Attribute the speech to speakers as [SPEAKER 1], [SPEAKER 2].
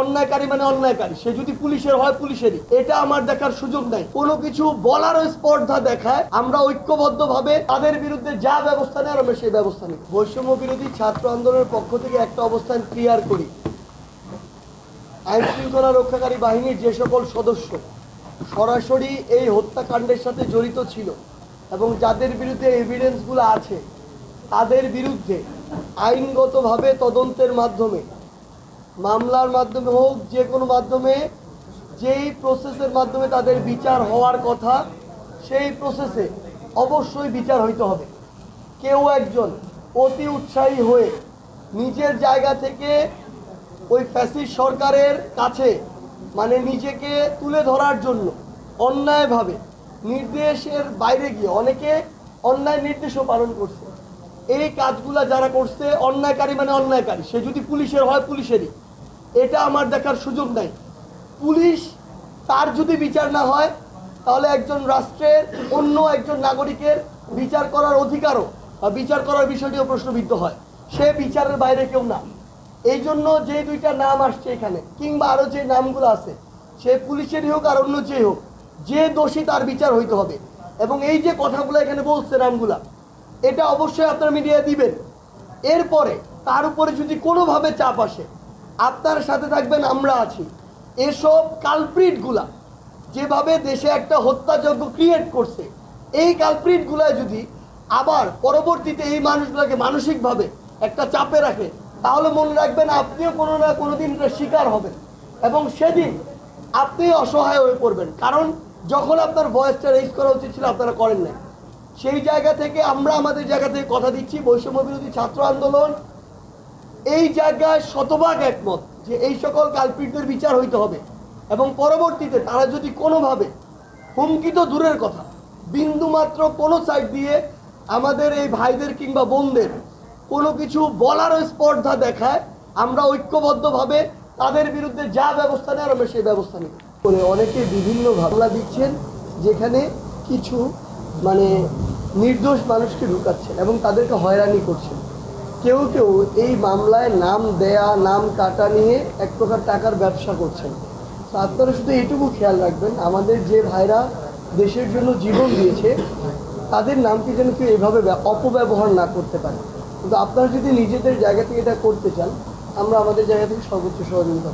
[SPEAKER 1] অন্যায়কারী মানে অন্যায়কারী। সে যদি পুলিশের হয়, পুলিশেরই। এটা আমার দেখার সুযোগ নাই। কোনো কিছু বলারও স্পর্ধা দেখায়, আমরা ঐক্যবদ্ধ ভাবে তাদের বিরুদ্ধে যা ব্যবস্থা নেয়, আমরা সেই ব্যবস্থা নিই বৈষম্য বিরোধী ছাত্র আন্দোলনের পক্ষ থেকে একটা অবস্থান ক্লিয়ার করি। আইন শৃঙ্খলা রক্ষাকারী বাহিনীর যে সকল সদস্য, সরাসরি এই হত্যাকাণ্ডের সাথে জড়িত ছিল এবং যাদের বিরুদ্ধে এভিডেন্সগুলো আছে, তাদের বিরুদ্ধে আইনগতভাবে তদন্তের মাধ্যমে মামলার মাধ্যমে হোক, যে কোনো মাধ্যমে, যেই প্রসেসের মাধ্যমে তাদের বিচার হওয়ার কথা, সেই প্রসেসে অবশ্যই বিচার হইতে হবে। কেউ একজন অতি উৎসাহী হয়ে নিজের জায়গা থেকে ওই ফ্যাসিস সরকারের কাছে মানে নিজেকে তুলে ধরার জন্য অন্যায়ভাবে নির্দেশের বাইরে গিয়ে, অনেকে অন্যায় নির্দেশও পালন করছে। এই কাজগুলা যারা করছে, অন্যায়কারী মানে অন্যায়কারী। সে যদি পুলিশের হয়, পুলিশেরই। এটা আমার দেখার সুযোগ নাই। পুলিশ, তার যদি বিচার না হয়, তাহলে একজন রাষ্ট্রের অন্য একজন নাগরিকের বিচার করার অধিকারও বা বিচার করার বিষয়টিও প্রশ্নবিদ্ধ হয়। সে বিচারের বাইরে কেউ না। এই জন্য যে দুইটা নাম আসছে এখানে, কিংবা আরও যে নামগুলো আছে, সে পুলিশেরই হোক আর অন্য যে হোক, যে দোষী তার বিচার হইতে হবে। এবং এই যে কথাগুলো এখানে বলছে নামগুলা এটা অবশ্যই আপনার মিডিয়া দিবেন। এরপরে তার উপরে যদি কোনোভাবে চাপ আসে আপনার সাথে থাকবেন, আমরা আছি। এসব কালপ্রিটগুলা যেভাবে দেশে একটা হত্যাযজ্ঞ ক্রিয়েট করছে, এই কালপ্রিটগুলা যদি আবার পরবর্তীতে এই মানুষগুলোকে মানসিকভাবে একটা চাপে রাখে, তাহলে মনে রাখবেন আপনিও কোনো না কোনো দিন শিকার হবেন এবং সেদিন আপনি অসহায় হয়ে পড়বেন। কারণ যখন আপনার ভয়েসটা রেজ করা উচিত ছিল, আপনারা করেন নাই। সেই জায়গা থেকে আমরা আমাদের জায়গা থেকে কথা দিচ্ছি বৈষম্য বিরোধী ছাত্র আন্দোলন এই জায়গায় শতভাগ একমত যে এই সকল কালপিটদের বিচার হইতে হবে। এবং পরবর্তীতে তারা যদি কোনোভাবে হুমকি তো দূরের কথা, বিন্দু মাত্র কোনো সাইড দিয়ে আমাদের এই ভাইদের কিংবা বোনদের কোনো কিছু বলারও স্পর্ধা দেখায়, আমরা ঐক্যবদ্ধভাবে তাদের বিরুদ্ধে যা ব্যবস্থা নেয় আমরা সেই ব্যবস্থা নিব। করে অনেকে বিভিন্ন ভাবনা দিচ্ছেন যেখানে কিছু মানে নির্দোষ মানুষকে ঢুকাচ্ছেন এবং তাদেরকে হয়রানি করছেন। কেউ কেউ এই মামলায় নাম দেয়া, নাম কাটা নিয়ে এক প্রকার টাকার ব্যবসা করছেন। তো আপনারা শুধু এটুকু খেয়াল রাখবেন, আমাদের যে ভাইরা দেশের জন্য জীবন দিয়েছে, তাদের নামকে যেন কেউ এভাবে ব্য- অপব্যবহার না করতে পারে। কিন্তু আপনারা যদি নিজেদের জায়গা থেকে এটা করতে চান, আমরা আমাদের জায়গা থেকে সর্বোচ্চ সহযোগিতা